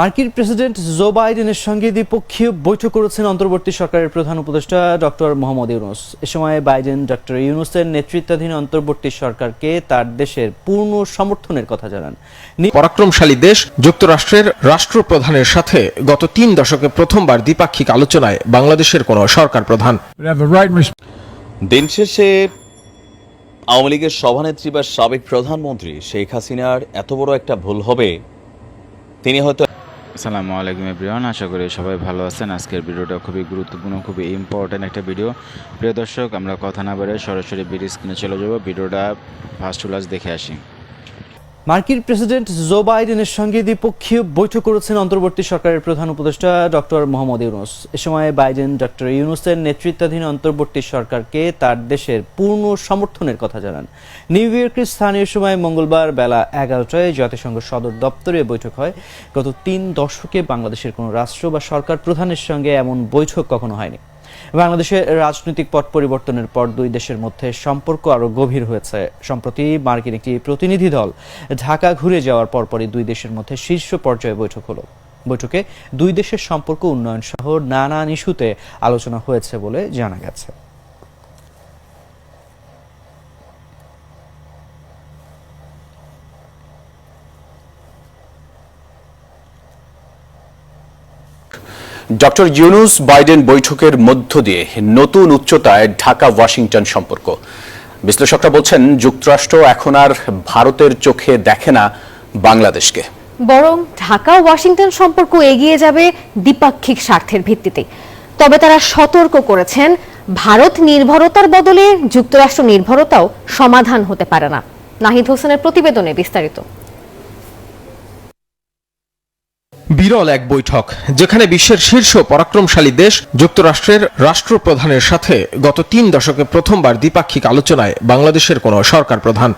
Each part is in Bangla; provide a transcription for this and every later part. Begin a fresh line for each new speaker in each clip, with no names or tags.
মার্কিন প্রেসিডেন্ট জো বাইডেনের সঙ্গে দ্বিপক্ষীয় বৈঠক করেছেন অন্তর্বর্তী সরকারের প্রধান উপদেষ্টা ডক্টর মোহাম্মদ ইউনুস। এ সময় বাইডেন ডক্টর ইউনুসের নেতৃত্বাধীন অন্তর্বর্তী সরকারকে তার দেশের পূর্ণ সমর্থনের কথা জানান।
পরাক্রমশালী দেশ যুক্তরাষ্ট্রের রাষ্ট্রপ্রধানের সাথে গত তিন দশকে প্রথমবার দ্বিপাক্ষিক আলোচনায় বাংলাদেশের কোনো সরকার প্রধান।
দিন শেষে আওয়ামী লীগের সভানেত্রী বা সাবেক প্রধানমন্ত্রী শেখ হাসিনার এত বড় একটা ভুল হবে তিনি হয়তো
আসসালামু আলাইকুম এভরিওয়ান, আশা করি সবাই ভালো আছেন। আজকের ভিডিওটা খুবই গুরুত্বপূর্ণ, খুবই ইম্পর্ট্যান্ট একটা ভিডিও। প্রিয় দর্শক, আমরা কথা না বেড়ে সরাসরি ভিডিও স্ক্রিনে চলে যাব। ভিডিওটা ফার্স্ট টু লাস্ট দেখে আসি।
মার্কিন প্রেসিডেন্ট জো বাইডেনের সঙ্গে দ্বিপক্ষীয় বৈঠক করেছেন অন্তর্বর্তী সরকারের প্রধান উপদেষ্টা ডক্টর মোহাম্মদ ইউনুস। এ সময় বাইডেন ডক্টর ইউনুসের নেতৃত্বাধীন অন্তর্বর্তী সরকারকে তার দেশের পূর্ণ সমর্থনের কথা জানান। নিউ ইয়র্কের স্থানীয় সময় মঙ্গলবার বেলা এগারোটায় জাতিসংঘ সদর দপ্তরে বৈঠক হয়। গত তিন দশকে বাংলাদেশের কোনো রাষ্ট্র বা সরকার প্রধানের সঙ্গে এমন বৈঠক কখনো হয়নি। বাংলাদেশের রাজনৈতিক পট পরিবর্তনের পর দুই দেশের মধ্যে সম্পর্ক আরও গভীর হয়েছে। সম্প্রতি মার্কিন একটি প্রতিনিধি দল ঢাকা ঘুরে যাওয়ার পরপরই দুই দেশের মধ্যে শীর্ষ পর্যায়ে বৈঠক হলো। বৈঠকে দুই দেশের সম্পর্ক উন্নয়ন সহ নানান ইস্যুতে আলোচনা হয়েছে বলে জানা গেছে।
ডক্টর ইউনুস বাইডেন বৈঠকের মধ্য দিয়ে নতুন উচ্চতায় ঢাকা, ওয়াশিংটন সম্পর্ক। বিশ্লেষকরা বলছেন, যুক্তরাষ্ট্র এখন আর ভারতের চোখে দেখে না বাংলাদেশকে।
বরং ঢাকা, ওয়াশিংটন সম্পর্ক এগিয়ে যাবে দ্বিপাক্ষিক স্বার্থের ভিত্তিতে। তবে তারা সতর্ক করেছেন, ভারত নির্ভরতার বদলে যুক্তরাষ্ট্র নির্ভরতাও সমাধান হতে পারে না। নাহিদ হোসেনের প্রতিবেদনে বিস্তারিত।
বিরল এক বৈঠক যেখানে বিশ্বের শীর্ষ পরাক্রমশালী দেশ যুক্তরাষ্ট্রের রাষ্ট্রপ্রধানের সাথে গত তিন দশকে প্রথমবার দ্বিপাক্ষিক আলোচনায় বাংলাদেশের কোন সরকার প্রধান।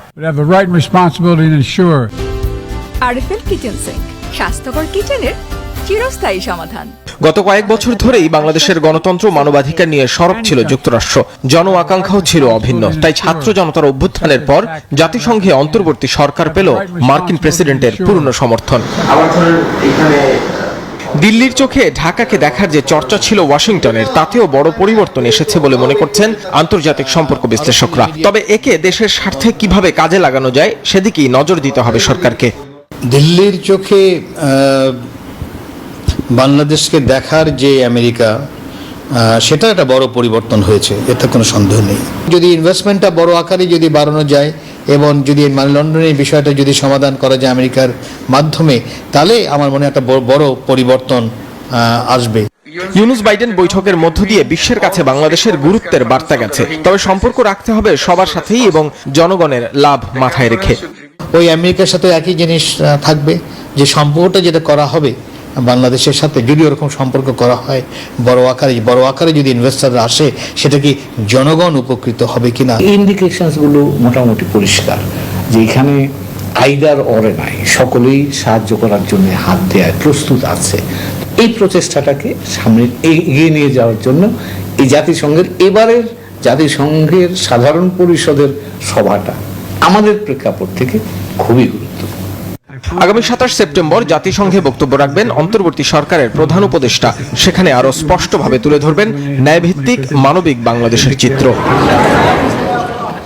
আরএফএল কিচেন সিঙ্ক স্বাস্থ্যকর কিচেনের চিরস্থায়ী সমাধান।
গত কয়েক বছর ধরেই বাংলাদেশের গণতন্ত্র মানবাধিকার নিয়ে সরব ছিল যুক্তরাষ্ট্র। জন আকাঙ্ক্ষাও ছিল অভিন্ন। তাই ছাত্র জনতার অভ্যুত্থানের পর জাতিসংঘে অন্তর্বর্তী সরকার পেল মার্কিন প্রেসিডেন্টের পূর্ণ সমর্থন। দিল্লির চোখে ঢাকাকে দেখার যে চর্চা ছিল ওয়াশিংটনের তাতেও বড় পরিবর্তন এসেছে বলে মনে করছেন আন্তর্জাতিক সম্পর্ক বিশ্লেষকরা। তবে একে দেশের স্বার্থে কীভাবে কাজে লাগানো যায় সেদিকেই নজর দিতে হবে সরকারকে।
দিল্লির চোখে আহ, বাংলাদেশকে দেখার যে আমেরিকা সেটা একটা বড় পরিবর্তন হয়েছে এতে কোনো সন্দেহ নেই। যদি ইনভেস্টমেন্টটা বড় আকারে যদি বাড়ানো যায় এবং যদি মানি লন্ডনের বিষয়টা যদি সমাধান করা যায় আমেরিকার মাধ্যমে তাহলে আমার মনে একটা বড়- বড় পরিবর্তন আসবে।
ইউনুস বাইডেন বৈঠকের মধ্য দিয়ে বিশ্বের কাছে বাংলাদেশের গুরুত্বের বার্তা গেছে। তবে সম্পর্ক রাখতে হবে সবার সাথেই এবং জনগণের লাভ মাথায় রেখে।
ওই আমেরিকার সাথে একই জিনিস থাকবে যে সম্পর্কটা যেটা করা হবে বাংলাদেশের সাথে যদি ওরকম সম্পর্ক করা হয়, বড় আকারে বড় আকারে যদি ইনভেস্টাররা আসে, সেটা কি জনগণ উপকৃত হবে কিনা?
ইন্ডিকেশনসগুলো মোটামুটি পরিষ্কার, যে এখানে আইদার অরে নাই। সকলেই সাহায্য করার জন্য হাত দেওয়ার প্রস্তুত আছে। এই প্রচেষ্টাটাকে সামনে এগিয়ে নিয়ে যাওয়ার জন্য এই জাতিসংঘের, এবারের জাতিসংঘের সাধারণ পরিষদের সভাটা আমাদের প্রেক্ষাপট থেকে খুবই গুরুত্বপূর্ণ।
আগামী সাতাশ সেপ্টেম্বর জাতিসংঘে বক্তব্য রাখবেন অন্তর্বর্তী সরকারের প্রধান উপদেষ্টা। সেখানে আরও স্পষ্টভাবে তুলে ধরবেন ন্যায়ভিত্তিক মানবিক বাংলাদেশের চিত্র।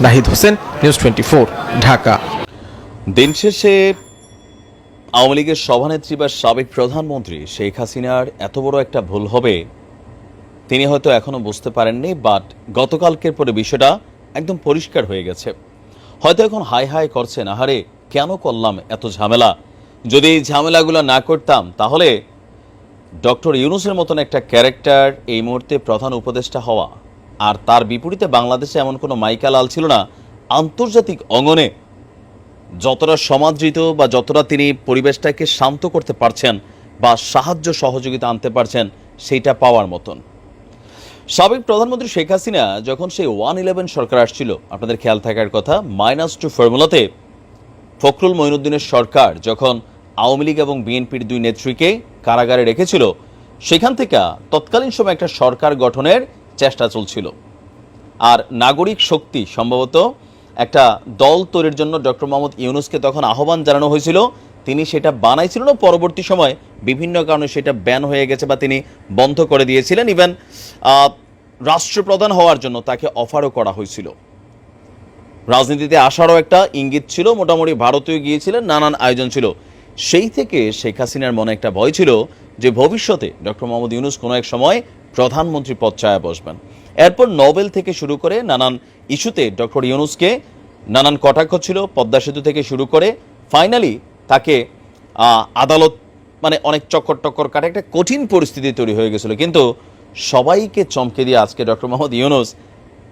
Nahid Hossain, news twenty Dhaka.
দিন শেষে আওয়ামী লীগের সভানেত্রী বা সাবেক প্রধানমন্ত্রী শেখ হাসিনার এত বড় একটা ভুল হবে, তিনি হয়তো এখনও বুঝতে পারেননি, বাট গতকালকের পরে বিষয়টা একদম পরিষ্কার হয়ে গেছে। হয়তো এখন হাই হাই করছেন, আহারে কেন করলাম এত ঝামেলা? যদি এই ঝামেলাগুলো না করতাম, তাহলে ডক্টর ইউনুসের মতন একটা ক্যারেক্টার এই মুহূর্তে প্রধান উপদেষ্টা হওয়া আর তার বিপরীতে বাংলাদেশে এমন কোনো মাইকা লাল ছিল না, আন্তর্জাতিক অঙ্গনে যতটা সমাদৃত বা যতটা তিনি পরিবেশটাকে শান্ত করতে পারছেন বা সাহায্য সহযোগিতা আনতে পারছেন, সেইটা পাওয়ার মতন। সাবেক প্রধানমন্ত্রী শেখ হাসিনা যখন সেই ওয়ান ইলেভেন সরকার আসছিল, আপনাদের খেয়াল থাকার কথা, মাইনাস টু ফর্মুলাতে ফখরুল মঈনুদ্দিনের সরকার যখন আওয়ামী লীগ এবং বিএনপির দুই নেত্রীকে কারাগারে রেখেছিল, সেখান থেকে তৎকালীন সময় একটা সরকার গঠনের চেষ্টা চলছিল। আর নাগরিক শক্তি সম্ভবত একটা দল তৈরির জন্য ডক্টর মোহাম্মদ ইউনুসকে তখন আহ্বান জানানো হয়েছিল। তিনি সেটা বানাইছিলেন পরবর্তী সময় বিভিন্ন কারণে সেটা ব্যান হয়ে গেছে বা তিনি বন্ধ করে দিয়েছিলেন। ইভেন রাষ্ট্রপ্রধান হওয়ার জন্য তাকে অফারও করা হয়েছিল। রাজনীতিতে আসারও একটা ইঙ্গিত ছিল। মোটামুটি ভারতীয় গিয়েছিলেন, নানান আয়োজন ছিল। সেই থেকে শেখ হাসিনার মনে একটা ভয় ছিল যে ভবিষ্যতে ডক্টর মোহাম্মদ ইউনুস কোনো এক সময় প্রধানমন্ত্রী পদ চায়া বসবেন। এরপর নোবেল থেকে শুরু করে নানান ইস্যুতে ডক্টর ইউনুসকে নানান কটাক্ষ ছিল। পদ্মা সেতু থেকে শুরু করে ফাইনালি তাকে আদালত মানে অনেক চক্কর টক্কর কাটে, একটা কঠিন পরিস্থিতি তৈরি হয়ে গেছিল। কিন্তু সবাইকে চমকে দিয়ে আজকে ডক্টর মোহাম্মদ ইউনুস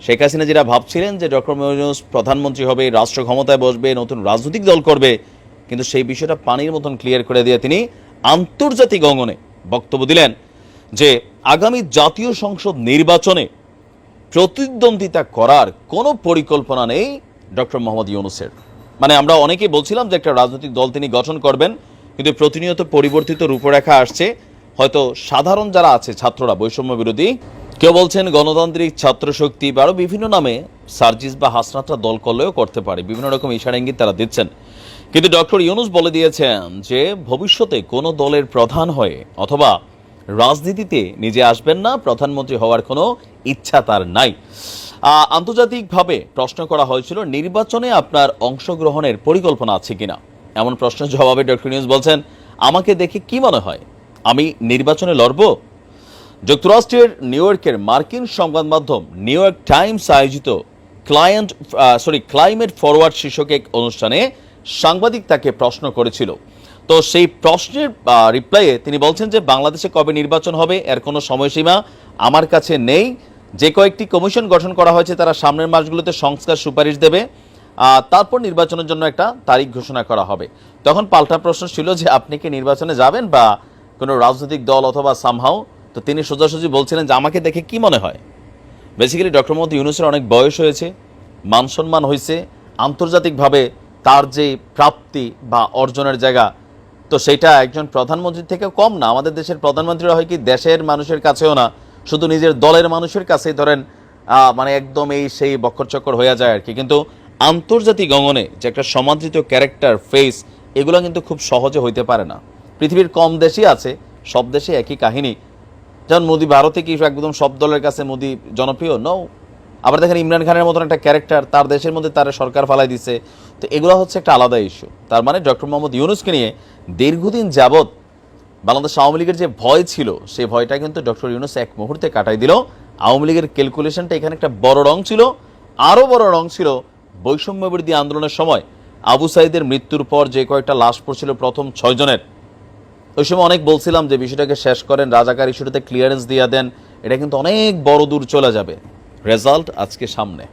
শেখ হাসিনা যেটা ভাবছিলেন যে ডক্টর ইউনুস প্রধানমন্ত্রী হবে, রাষ্ট্র ক্ষমতায় বসবে, নতুন রাজনৈতিক দল করবে, কিন্তু সেই বিষয়টা পানির মতন ক্লিয়ার করে দিয়ে তিনি আন্তর্জাতিক অঙ্গনে বক্তব্য দিলেন যে আগামী জাতীয় সংসদ নির্বাচনে প্রতিদ্বন্দ্বিতা করার কোনো পরিকল্পনা নেই ডক্টর মোহাম্মদ ইউনুসের। মানে আমরা অনেকেই বলছিলাম যে একটা রাজনৈতিক দল তিনি গঠন করবেন, কিন্তু প্রতিনিয়ত পরিবর্তিত রূপরেখা আসছে। হয়তো সাধারণ যারা আছে, ছাত্ররা, বৈষম্য বিরোধী কেউ বলছেন গণতান্ত্রিক ছাত্র শক্তি বা আরও বিভিন্ন নামে সার্জিস বা হাসনাতরা দল করলেও করতে পারে। বিভিন্ন রকম ইশারা ইঙ্গিত তারা দিচ্ছেন। কিন্তু ডক্টর ইউনুস বলে দিয়েছেন যে, ভবিষ্যতে কোনো দলের প্রধান হয়ে অথবা রাজনীতিতে নিজে আসবেন না, প্রধানমন্ত্রী হওয়ার কোনো ইচ্ছা তার নাই। আন্তর্জাতিকভাবে প্রশ্ন করা হয়েছিল, নির্বাচনে আপনার অংশগ্রহণের পরিকল্পনা আছে কিনা? এমন প্রশ্নের জবাবে ডক্টর নিউজ বলছেন, আমাকে দেখে কি মনে হয়? আমি নির্বাচনে লড়ব যুক্তরাষ্ট্রের নিউ ইয়র্কের মার্কিন সংবাদ মাধ্যম নিউ ইয়র্ক টাইমস আয়োজিত ক্লায়েন্ট সরি ক্লাইমেট ফরওয়ার্ড শীর্ষক এক অনুষ্ঠানে সাংবাদিক তাকে প্রশ্ন করেছিল। তো সেই প্রশ্নের রিপ্লাইয়ে তিনি বলছেন যে বাংলাদেশে কবে নির্বাচন হবে, এর কোনো সময়সীমা আমার কাছে নেই। যে কয়েকটি কমিশন গঠন করা হয়েছে তারা সামনের মাসগুলোতে সংস্কার সুপারিশ দেবে। তারপর নির্বাচনের জন্য একটা তারিখ ঘোষণা করা হবে। তখন পাল্টা প্রশ্ন ছিল যে আপনি কি নির্বাচনে যাবেন বা কোনো রাজনৈতিক দল অথবা সামহাও তো তিনি সোজাসুজি বলছিলেন যে আমাকে দেখে কি মনে হয়? বেসিক্যালি ডক্টর মোহাম্মদ ইউনুসের অনেক বয়স হয়েছে, মান সম্মান হয়েছে, আন্তর্জাতিকভাবে তার যে প্রাপ্তি বা অর্জনের জায়গা, তো সেটা একজন প্রধানমন্ত্রীর থেকে কম না। আমাদের দেশের প্রধানমন্ত্রীরা হয় কি, দেশের মানুষের কাছেও না, শুধু নিজের দলের মানুষের কাছেই ধরেন মানে একদম এই সেই বক্কর চক্কর হয়ে যায় আর কি। কিন্তু আন্তর্জাতিক অঙ্গনে যে একটা সমাদৃত ক্যারেক্টার ফেস এগুলো কিন্তু খুব সহজে হইতে পারে না। পৃথিবীর কম দেশই আছে, সব দেশে একই কাহিনী। যেমন মোদি ভারতে কি একদম সব দলের কাছে মোদি জনপ্রিয়? নও আবার দেখেন ইমরান খানের মতন একটা ক্যারেক্টার তার দেশের মধ্যে তার সরকার ফালাই দিছে। তো এগুলো হচ্ছে একটা আলাদা ইস্যু তার মানে ডক্টর মোহাম্মদ ইউনুসকে নিয়ে দীর্ঘদিন যাবৎ বাংলাদেশ আওয়ামী লীগের যে ভয় ছিল, সেই ভয়টা কিন্তু ডক্টর ইউনুস এক মুহূর্তে কাটাই দিল। আওয়ামী লীগের ক্যালকুলেশনটা এখানে একটা বড় রং ছিল আরও বড় রং ছিল বৈষম্য বিরোধী আন্দোলনের সময়। আবু সাইদের মৃত্যুর পর যে কয়েকটা লাশ পড়ছিল প্রথম ছয়জনের ওই সময় অনেক বলছিলাম যে বিষয়টাকে শেষ করেন, রাজাকার ইস্যুটাতে ক্লিয়ারেন্স দিয়ে দেন, এটা কিন্তু অনেক বড় দূর চলে যাবে। রেজাল্ট আজকে সামনে।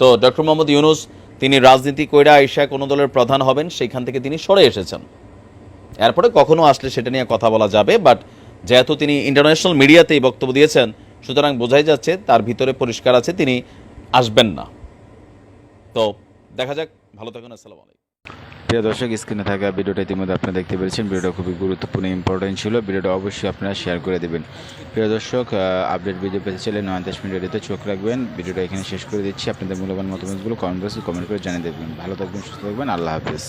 তো ডক্টর মোহাম্মদ ইউনুস, তিনি রাজনীতি কইরা আইসা কোনো দলের প্রধান হবেন, সেইখান থেকে তিনি সরে এসেছেন। এরপরে কখনো আসলে সেটা নিয়ে কথা বলা যাবে বাট যেহেতু তিনি ইন্টারন্যাশনাল মিডিয়াতেই বক্তব্য দিয়েছেন, সুতরাং বোঝাই যাচ্ছে তার ভিতরে পরিষ্কার আছে, তিনি আসবেন না। তো দেখা যাক, ভালো থাকুন, আসসালামু আলাইকুম।
প্রিয় দর্শক, স্ক্রিনে থাকা ভিডিওটা ইতিমধ্যে আপনারা দেখতে পেরেছেন। ভিডিওটা খুবই গুরুত্বপূর্ণ ইম্পর্টেন্ট ছিল। ভিডিওটা অবশ্যই আপনারা শেয়ার করে দেবেন। প্রিয় দর্শক আপডেট ভিডিও পেতে চাইলে নয়নতাস মিডিয়াতে চোখ রাখবেন। ভিডিওটা এখানে শেষ করে দিচ্ছি। আপনাদের মূল্যবান মতামতগুলো কমেন্ট বক্সে কমেন্ট করে জানিয়ে দেবেন। ভালো থাকবেন, সুস্থ থাকবেন। আল্লাহ হাফিজ।